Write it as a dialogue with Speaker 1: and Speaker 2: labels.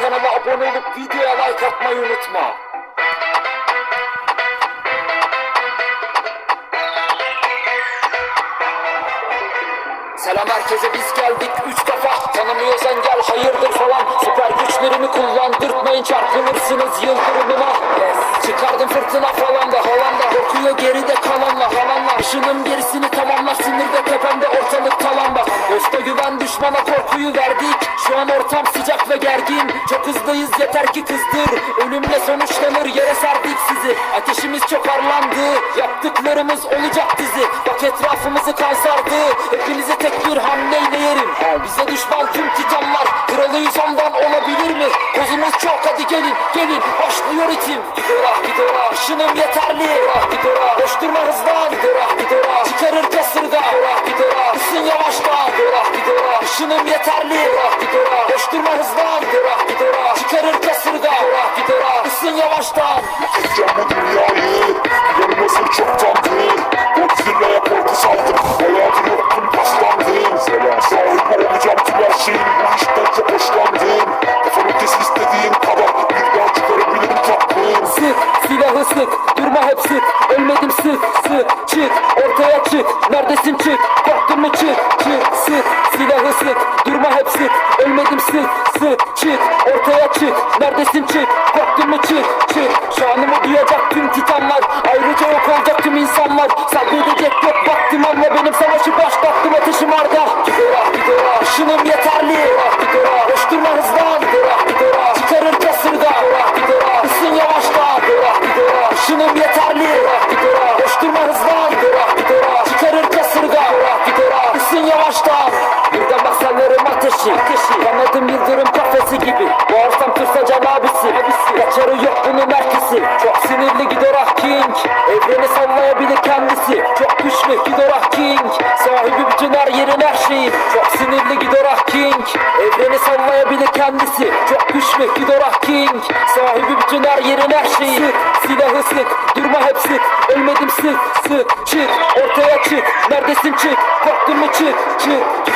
Speaker 1: kanala abone olup videoya like atmayı unutma. Selam herkese biz geldik. Üç defa Tanımıyorsan gel hayırdır falan. Süper güçlerimi kullandırtmayın çarpılırsınız yıldırımıma. Yes. Çıkardım fırtına falan da Hollanda Korkuyor geride kalanla Halanla Işınım gerisini tamamlar sinirde tepemde ortalık talanda Dosta güven düşmana korkuyu verdik. Şu an ortam sıcak ve gergin. Çok hızlıyız yeter ki kızdır. Ölümle sonuçlanır yere serdik sizi. Ateşimiz çok arlandı Yaptıklarımız olacak dizi. Bak etrafımızı kan sardı. Hepinizi tek bir hamleyle yerim. Bize düşman tüm titanlar Kralıyız ondan olabilir mi? Kozumuz çok hadi gelin gelin. Başlıyor itim. Gidora gidora Işınım yeterli. Gidora gidora Koşturma hızlan Gidora gidora Çıkarır kasırga gidora yavaştan.
Speaker 2: Geçeceğim bu dünyayı nasıl çoktandır Godzilla'ya korku saldım. Hayatı yoktum paslandım. Selam sahibi olacağım tüm her şeyin Bu işten çok hoşlandım. Kafanı kes istediğin kadar. Bir daha çıkarabilirim tatlım.
Speaker 1: Sık silahı sık. Durma hep sık sık çık ortaya çık. Neredesin çık korktun mu çık çık sık. Silahı sık. Durma hep sık. Ölmedim sık sık. Çık ortaya çık. Neredesin çık korktun mu çık çık Şanımı duyacak tüm titanlar. Ayrıca yok olacak tüm insanlar. Sabredecek yok yeterli. Koşturma hızlan çıkarır kasırga ısın yavaştan Birden basallarım ateşi. Ateşi. Kanadım yıldırım kafesi gibi. Bu ortam tırsacan abisi Kaçarı yok bunun herkesi Çok sinirli Gidorah King. Evreni sallayabilir kendisi. Çok güçlü Gidorah King. Sahibi bütün her yerin her şeyin Çok sinirli Gidorah King. Evreni sallayabilir kendisi. Çok güçlü Gidorah King Bütün her yerin her şeyin Sık silahı sık Durma hep sık Ölmedim sık sık Çık ortaya çık Neredesin çık? Korktun mu çık çık